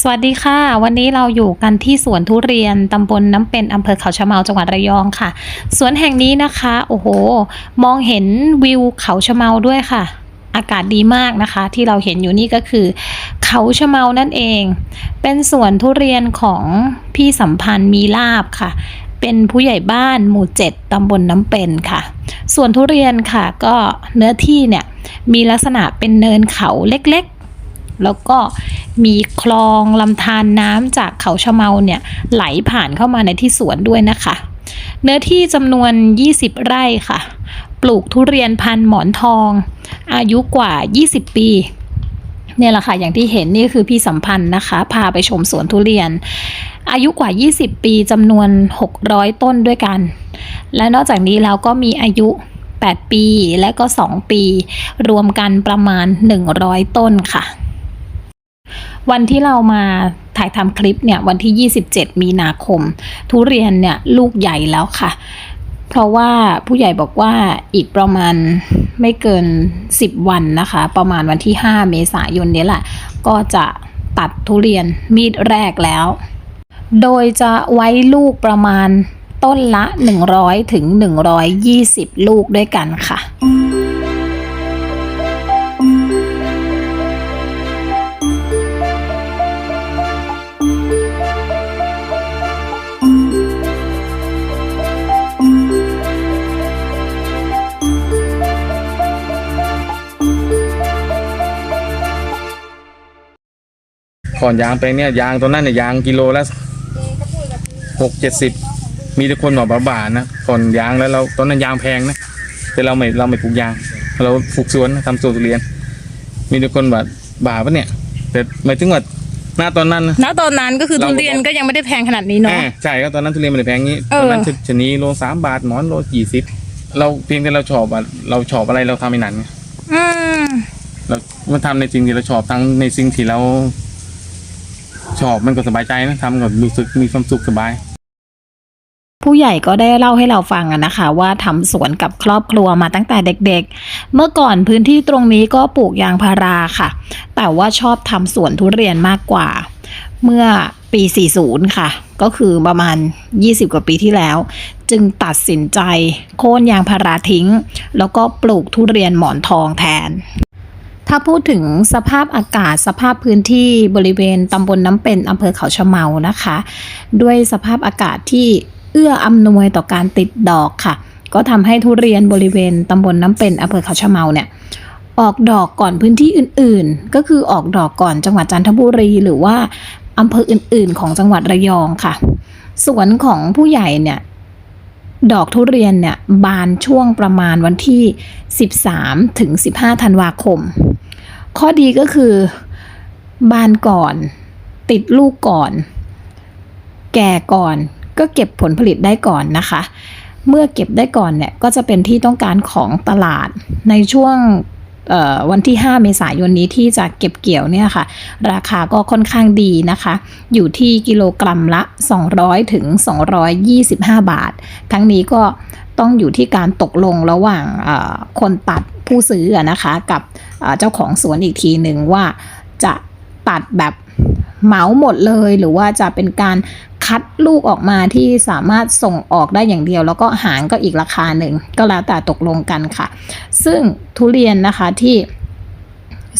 สวัสดีค่ะ วันนี้เราอยู่กันที่สวนทุเรียนตำบลน้ำเป็นอำเภอเขาชะเมาจังหวัดระยองค่ะ สวนแห่งนี้นะคะ โอ้โห มองเห็นวิวเขาชะเมาด้วยค่ะ อากาศดีมากนะคะ ที่เราเห็นอยู่นี่ก็คือ เขาชะเมานั่นเอง เป็นสวนทุเรียนของพี่สัมพันธ์มีลาบค่ะ เป็นผู้ใหญ่บ้านหมู่เจ็ดตำบลน้ำเป็นค่ะส่วนทุเรียนค่ะ ก็เนื้อที่เนี่ยมีลักษณะเป็นเนินเขาเล็กๆ แล้วก็ มีคลองลำธารน้ำจากเขาชะเมาเนี่ยไหลผ่านเข้ามาในที่สวนด้วยนะคะ เนื้อที่จำนวน 20 ไร่ค่ะ ปลูกทุเรียนพันหมอนทอง อายุกว่า 20 ปีเนี่ยแหละค่ะ อย่างที่เห็นนี่คือพี่สัมพันธ์นะคะ พาไปชมสวนทุเรียน อายุกว่า 20 ปีจำนวน 600 ต้นด้วยกัน และนอกจากนี้แล้วก็มีอายุ 8 ปีและก็ 2 ปี รวมกันประมาณ 100 ต้นค่ะ วันที่เรามาถ่ายทำคลิปเนี่ยวันที่ 27 มีนาคม ทุเรียนเนี่ยลูกใหญ่แล้วค่ะ เพราะว่าผู้ใหญ่บอกว่าอีกประมาณไม่เกิน 10 วันนะคะ ประมาณวันที่ 5 เมษายนนี้แหละ ก็จะตัดทุเรียนมีดแรกแล้ว โดยจะไว้ลูกประมาณต้นละ 100 ถึง 120 ลูกด้วยกันค่ะ ขอนยางไปเนี่ยยางตัวนั้นเนี่ยยางกิโลละหกเจ็ดสิบมีแต่คนบอกบ้าๆนะขอนยางแล้วเราตอนนั้นยางแพงนะแต่เราไม่เราไม่ปลูกยาง เราปลูกสวนทำสวนทุเรียน มีแต่คนแบบบ่าปะเนี่ย แต่หมายถึงว่าหน้าตอนนั้นนะ ณตอนนั้นก็คือเราทุก็เรียนบอกก็ยังไม่ได้แพงขนาดนี้เนาะ อ่าใช่ก็ตอนนั้นทุเรียนมันไม่แพงงี้เออ ตอนนั้นชะนีโลสามบาทหมอนโลยี่สิบเราเพียงแต่เราชอบอะเราชอบอะไรเราทำในนั้นไงอืม เรามันทำในสิ่งที่เราชอบทั้งในสิ่งที่เรา ชอบมันก็สบายใจนะทำก็รู้สึกมีความสุขสบาย ผู้ใหญ่ก็ได้เล่าให้เราฟังอะนะคะ ว่าทำสวนกับครอบครัวมาตั้งแต่เด็กๆ เมื่อก่อนพื้นที่ตรงนี้ก็ปลูกยางพาราค่ะ แต่ว่าชอบทำสวนทุเรียนมากกว่า เมื่อปี 40 ค่ะ ก็คือประมาณ 20 กว่าปีที่แล้ว จึงตัดสินใจ โค่นยางพาราทิ้ง แล้วก็ปลูกทุเรียนหมอนทองแทน ถ้าพูดถึงสภาพอากาศสภาพพื้นที่บริเวณตำบลน้ำเป็นอำเภอเขาชะเมานะคะ ด้วยสภาพอากาศที่เอื้ออำนวยต่อการติดดอกค่ะ ก็ทำให้ทุเรียนบริเวณตำบลน้ำเป็นอำเภอเขาชะเมาเนี่ยออกดอกก่อนพื้นที่อื่นๆ ก็คือออกดอกก่อนจังหวัดจันทบุรีหรือว่าอำเภออื่นๆ ของจังหวัดระยองค่ะ สวนของผู้ใหญ่เนี่ย ดอกทุเรียนเนี่ยบานช่วงประมาณวันที่ 13 ถึง 15 ธันวาคม ข้อดีก็คือบานก่อน ติดลูกก่อน แก่ก่อนก็เก็บผลผลิตได้ก่อนนะคะ เมื่อเก็บได้ก่อนเนี่ยก็จะเป็นที่ต้องการของตลาดในช่วง วันที่ 5 เมษายนนี้ที่จะเก็บเกี่ยวเนี่ยค่ะ ราคาก็ค่อนข้างดีนะคะ อยู่ที่กิโลกรัมละ 200 ถึง 225 บาท ทั้งนี้ก็ต้องอยู่ที่การตกลงระหว่างคนตัดผู้ซื้อนะคะ กับเจ้าของสวนอีกทีหนึ่งว่าจะตัดแบบเหมาหมดเลยหรือว่าจะเป็นการ คัดลูกออกมาที่สามารถส่งออกได้อย่างเดียว แล้วก็หางก็อีกราคาหนึ่งก็แล้วแต่ตกลงกันค่ะ ซึ่งทุเรียนนะคะที่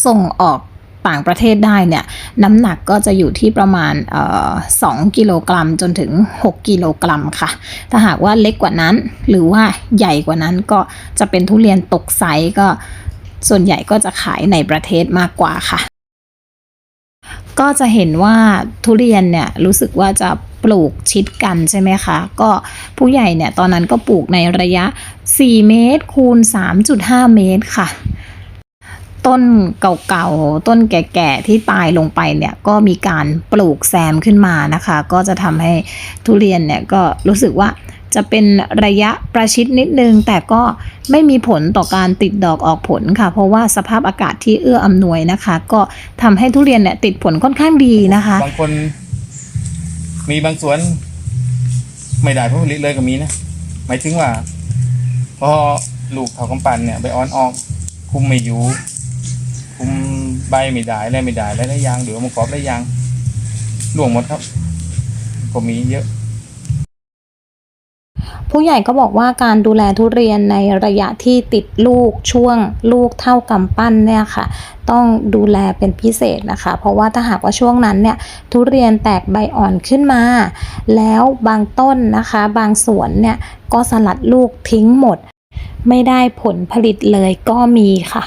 ส่งออกต่างประเทศได้เนี่ยน้ำหนักก็จะอยู่ที่ประมาณเอ่อ2กิโลกรัมจนถึง 6 กิโลกรัมค่ะ ถ้าหากว่าเล็กกว่านั้นหรือว่าใหญ่กว่านั้นก็จะเป็นทุเรียนตกไซส์ก็ส่วนใหญ่ก็จะขายในประเทศมากกว่าค่ะ ก็จะเห็นว่าทุเรียนเนี่ยรู้สึกว่าจะ ปลูกชิดกันใช่ไหมคะ ก็ผู้ใหญ่เนี่ยตอนนั้นก็ปลูกในระยะ 4 เมตร คูณ 3.5 เมตรค่ะ ต้นเก่าๆ ต้นแก่ๆ ที่ตายลงไปเนี่ยก็มีการปลูกแซมขึ้นมานะคะ ก็จะทำให้ทุเรียนเนี่ยก็รู้สึกว่าจะเป็นระยะประชิดนิดนึง แต่ก็ไม่มีผลต่อการติดดอกออกผลค่ะ เพราะว่าสภาพอากาศที่เอื้ออำนวยนะคะ ก็ทำให้ทุเรียนเนี่ยติดผลค่อนข้างดีนะคะบางคน มีบางสวน ไม่ได้ผลผลิตเลยก็มีนะหมายถึงว่า พอลูกเขากำปั่นเนี่ย ไปออนออก คุมไม่อยู่ คุมใบไม่ได้อะไรไม่ได้หลายๆอย่างเดี๋ยวมากรอบหลายอย่างล่วงหมดครับ ก็มีเยอะ ผู้ใหญ่ก็บอกว่าการดูแลทุเรียนในระยะที่ติดลูกช่วงลูกเท่ากำปั้นเนี่ยค่ะ ต้องดูแลเป็นพิเศษนะคะ เพราะว่าถ้าหากว่าช่วงนั้นเนี่ยทุเรียนแตกใบอ่อนขึ้นมา แล้วบางต้นนะคะ บางสวนเนี่ยก็สลัดลูกทิ้งหมด ไม่ได้ผลผลิตเลยก็มีค่ะ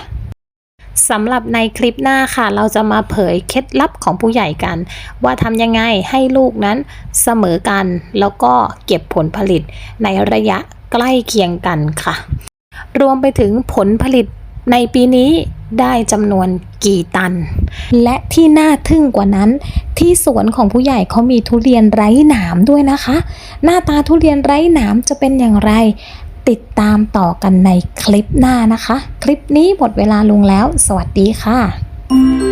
สำหรับในคลิปหน้าค่ะ เราจะมาเผยเคล็ดลับของผู้ใหญ่กัน ว่าทำยังไงให้ลูกนั้นเสมอกัน แล้วก็เก็บผลผลิตในระยะใกล้เคียงกันค่ะ รวมไปถึงผลผลิตในปีนี้ได้จำนวนกี่ตัน และที่น่าทึ่งกว่านั้น ที่สวนของผู้ใหญ่เขามีทุเรียนไร้หนามด้วยนะคะ หน้าตาทุเรียนไร้หนามจะเป็นอย่างไร ติดตามต่อกันในคลิปหน้านะคะ คลิปนี้หมดเวลาลงแล้ว สวัสดีค่ะ